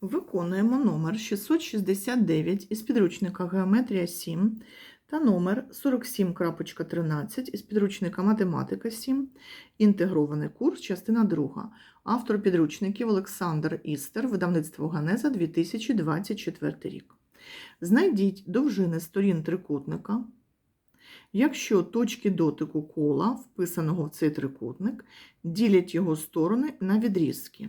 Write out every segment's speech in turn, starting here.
Виконуємо номер 669 із підручника Геометрія 7 та номер 47.13 із підручника Математика 7, інтегрований курс, частина 2. Автор підручників Олександр Істер, видавництво Ганеза 2024 рік. Знайдіть довжини сторін трикутника. Якщо точки дотику кола, вписаного в цей трикутник, ділять його сторони на відрізки,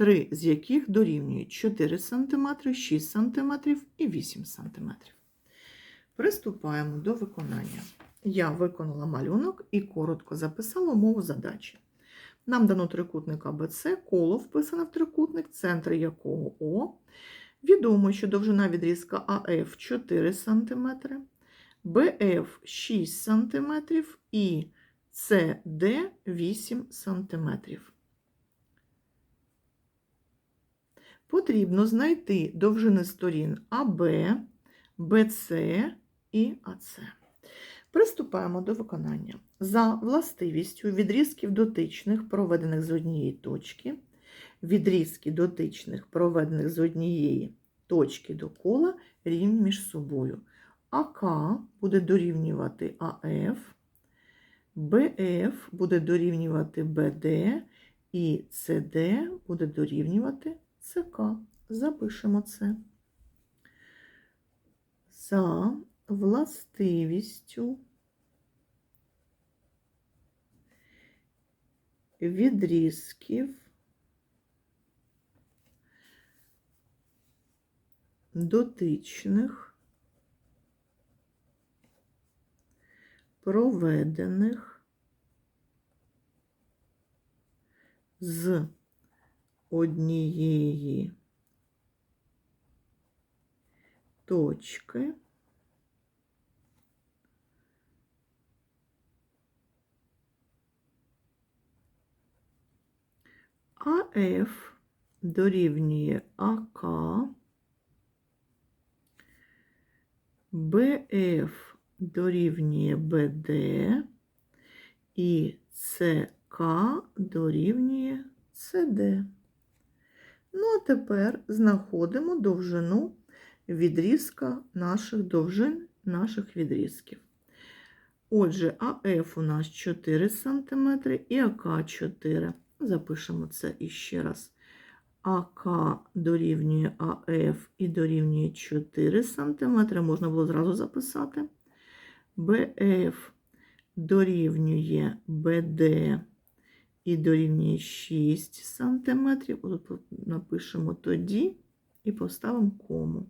три з яких дорівнюють 4 см, 6 см і 8 см. Приступаємо до виконання. Я виконала малюнок і коротко записала умову задачі. Нам дано трикутник АБЦ, коло вписане в трикутник, центр якого О. Відомо, що довжина відрізка АФ 4 см, БФ 6 см і СД 8 см. Потрібно знайти довжини сторін АБ, БЦ і АЦ. Приступаємо до виконання. За властивістю відрізків дотичних, проведених з однієї точки, відрізки дотичних, проведених з однієї точки до кола, рівні між собою. АК буде дорівнювати АФ, БФ буде дорівнювати БД і СД буде дорівнювати ЦК. Запишемо це. За властивістю відрізків дотичних проведених з однієї точки. АФ дорівнює АК, БФ дорівнює БД і ЦК дорівнює СД. Ну, а тепер знаходимо довжину відрізка наших довжин наших відрізків. Отже, АФ у нас 4 см і АК 4 Запишемо це іще раз. АК дорівнює АФ і дорівнює 4 см, можна було зразу записати. БФ дорівнює БД і дорівнює 6 см. Тут напишемо тоді і поставимо кому.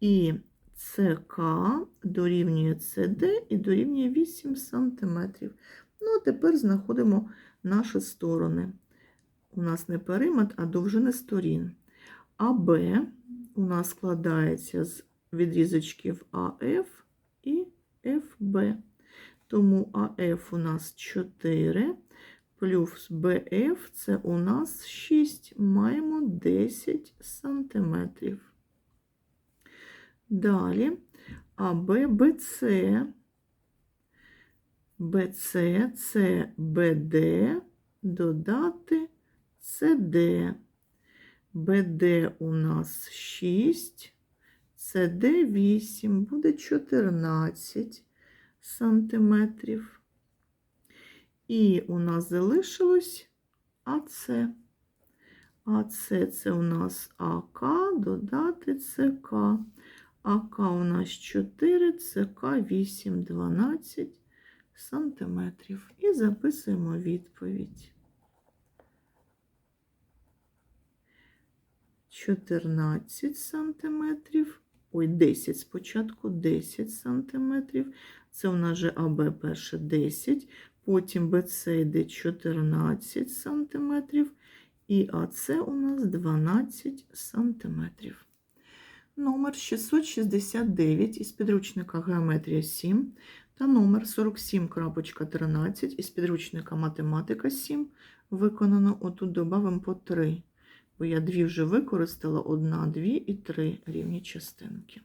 І ЦК дорівнює СД і дорівнює 8 см. Ну, а тепер знаходимо наші сторони. У нас не периметр, а довжини сторін. АБ у нас складається з відрізочків АФ і ФБ. Тому АФ у нас 4, плюс БФ це у нас 6, маємо 10 сантиметрів. Далі АББЦ БЦ, це БД, додати СД. БД у нас 6, СД 8, буде 14 сантиметрів. І у нас залишилось АЦ. АЦ це у нас АК, додати ЦК. АК у нас 4, ЦК 8, 12 сантиметрів. І записуємо відповідь. 14 сантиметрів. Ой, 10 спочатку 10 сантиметрів. Це у нас же АБ перше 10, потім БЦ йде 14 сантиметрів, і АЦ у нас 12 сантиметрів. Номер 669 із підручника Геометрія 7 та номер 47.13 із підручника Математика 7 виконано. Отут додамо по 3, бо я дві вже використала, одна, дві і три рівні частинки.